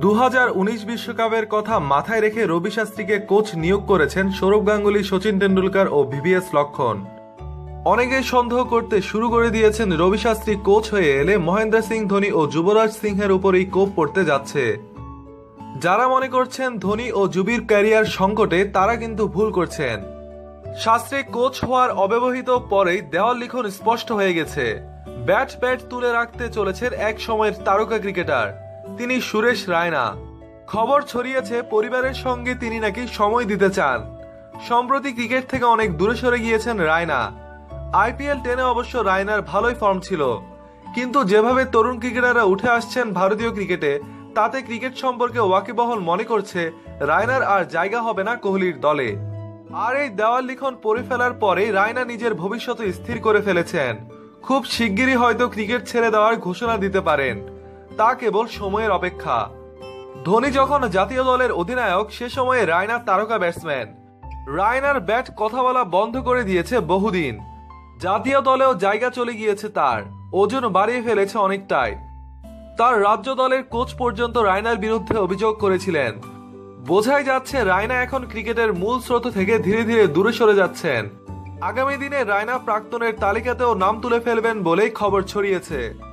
দু বিশ্বকাপের কথা মাথায় রেখে রবি শাস্ত্রীকে কোচ নিয়োগ করেছেন সৌরভ গাঙ্গুলি, সচিন টেন্ডুলকার ও ভিভিএস লক্ষণ। অনেকেই সন্দেহ করতে শুরু করে দিয়েছেন রবি শাস্ত্রী কোচ হয়ে এলে মহেন্দ্র সিং, ধোনি ও যুবরাজ সিংহের উপরেই কোপ পড়তে যাচ্ছে। যারা মনে করছেন ধোনি ও যুবির ক্যারিয়ার সংকটে, তারা কিন্তু ভুল করছেন। শাস্ত্রে কোচ হওয়ার অব্যবহিত পরেই দেওয়াল লিখন স্পষ্ট হয়ে গেছে। ব্যাট ব্যাট তুলে রাখতে চলেছেন এক সময়ের তারকা ক্রিকেটার। তিনি সুরেশ রায়না। খবর ছড়িয়েছে, পরিবারের সঙ্গে তিনি নাকি সময় দিতে চান। সম্প্রতি ক্রিকেট থেকে অনেক দূরে সরে গিয়েছেন রায়না। আইপিএল টেনে অবশ্য রায়নার ভালোই ফর্ম ছিল। কিন্তু যেভাবে তরুণ ক্রিকেটাররা উঠে আসছেন ভারতীয় ক্রিকেটে, তাতে ক্রিকেট সম্পর্কে ওয়াকিবহল মনে করছে, রায়নার আর জায়গা হবে না কোহলির দলে। আর এই দেওয়াল লিখন পড়ে ফেলার পরে রায়না নিজের ভবিষ্যৎ স্থির করে ফেলেছেন। খুব শিগগিরই হয়তো ক্রিকেট ছেড়ে দেওয়ার ঘোষণা দিতে পারেন। তা কেবল সময়ের অপেক্ষা। ধোনি যখন জাতীয় দলের অধিনায়ক, সে সময়ে রায়নার তারকা ব্যাটসম্যান। রায়নার ব্যাট কথা বলা বন্ধ করে দিয়েছে বহুদিন। জাতীয় দলেও জায়গা চলে গিয়েছে তার। ওজন বাড়িয়ে ফেলেছে অনেকটাই। তার রাজ্য দলের কোচ পর্যন্ত রায়নার বিরুদ্ধে অভিযোগ করেছিলেন। বোঝাই যাচ্ছে রায়না এখন ক্রিকেটের মূল স্রোত থেকে ধীরে ধীরে দূরে সরে যাচ্ছেন। আগামী দিনে রায়না প্রাক্তনের তালিকাতেও নাম তুলে ফেলবেন বলেই খবর ছড়িয়েছে।